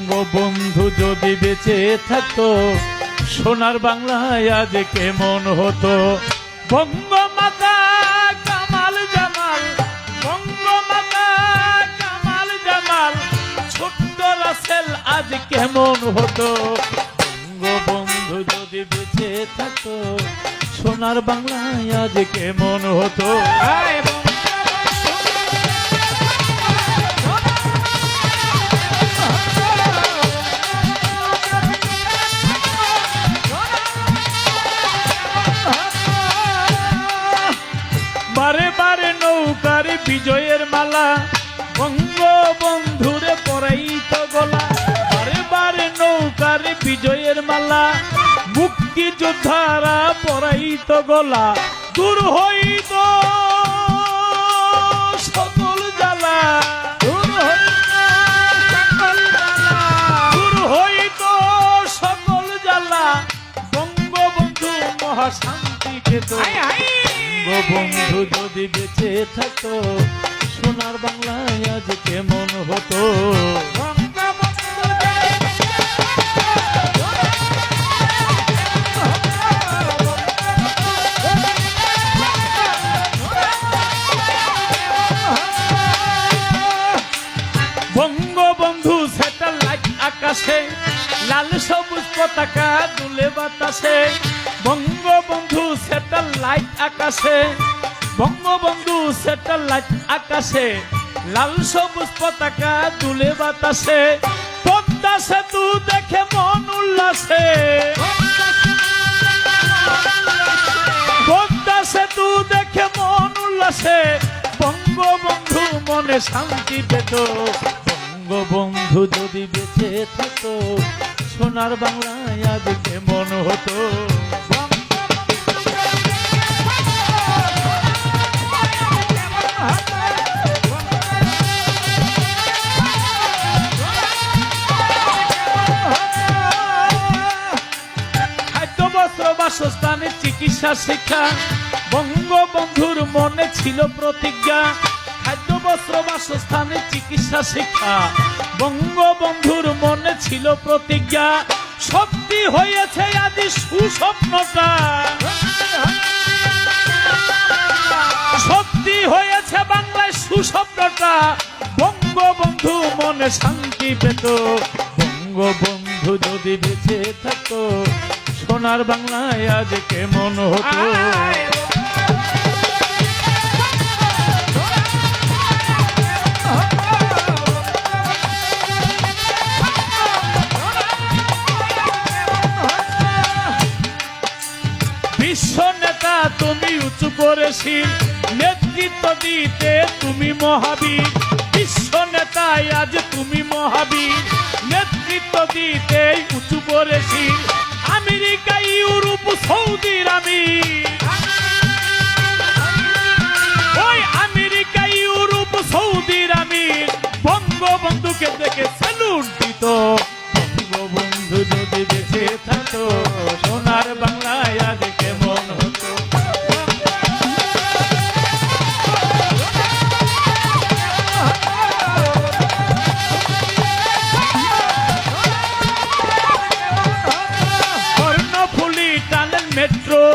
বঙ্গবন্ধু যদি বেঁচে থাকতো, সোনার বাংলায় আজ কেমন হতো? বঙ্গমাতা কামাল জামাল, বঙ্গমাতা কামাল জামাল, ছোট্ট রাসেল আজ কেমন হতো? বঙ্গবন্ধু যদি বেঁচে থাকতো, সোনার বাংলায় আজ কেমন হতো? বিজয়ের মালা বঙ্গবন্ধুরে পরাইত গলা। বারে বারে নৌকার বিজয়ের মালা মুক্তি যোদ্ধারা পরাইত গলা। দূর হইত সকল সকল জ্বালা। বঙ্গবন্ধু পেত বঙ্গবন্ধু যদি বেঁচে থাকতো সোনার বাংলায় আজ কেমন হতো? বঙ্গবন্ধু স্যাটেলাইট আকাশে লাল সবুজ পতাকা দুলে বাতাসে বঙ্গবন্ধু স্যাটেলাইট আকাশে, বঙ্গবন্ধু স্যাটেলাইট আকাশে, লাল সবুজ পতাকা দুলে বাতাসে, পদ্মা সেতু দেখে মন উল্লাসে। পদ্মা সেতু দেখে মন উল্লাসে, বঙ্গবন্ধু মনে শান্তি পেত। বঙ্গবন্ধু যদি বেঁচে থাকতো সোনার বাংলায় আজ কেমন হতো? চিকিৎসা শিক্ষা বঙ্গবন্ধুর মনে ছিল প্রতিজ্ঞা। বাসস্থানে চিকিৎসা শিক্ষা। বঙ্গবন্ধুর মনে ছিল প্রতিজ্ঞা সত্যি হয়েছে আদি সুস্বপ্নটা। সত্যি হয়েছে বাংলায় সুস্বপ্নটা। বঙ্গবন্ধু মনে শান্তি পেত। বঙ্গবন্ধু যদি বেঁচে থাকতো, সোনার বাংলায় আজ কেমন হতো? বিশ্ব নেতা তুমি উঁচু করেছি নেতৃত্ব দিতে তুমি মহাবীর। বিশ্ব নেতায় আজ তুমি মহাবীর, নেতৃত্ব দিতে উঁচু করেছি আমেরিকা, ইউরোপ, সৌদির আমি ওই আমেরিকা, ইউরোপ, সৌদির আমি বঙ্গবন্ধুকে দেখে স্যালুট দিত।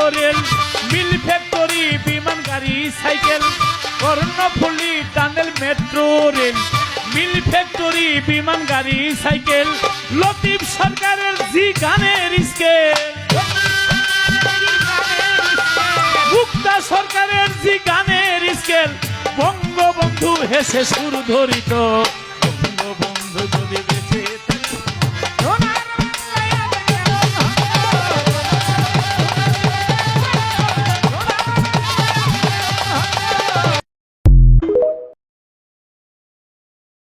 রেল মিল ফ্যাক্টরি, বিমান গাড়ি, cycle Karnaphuli tunnel, metro, rail. Mill factory, বিমান গাড়ি, সাইকেল, লতিফ সরকারের জি গানের স্কেল। সরকারের জি গানের স্কেল। বঙ্গবন্ধু হেসে সুর ধরিত।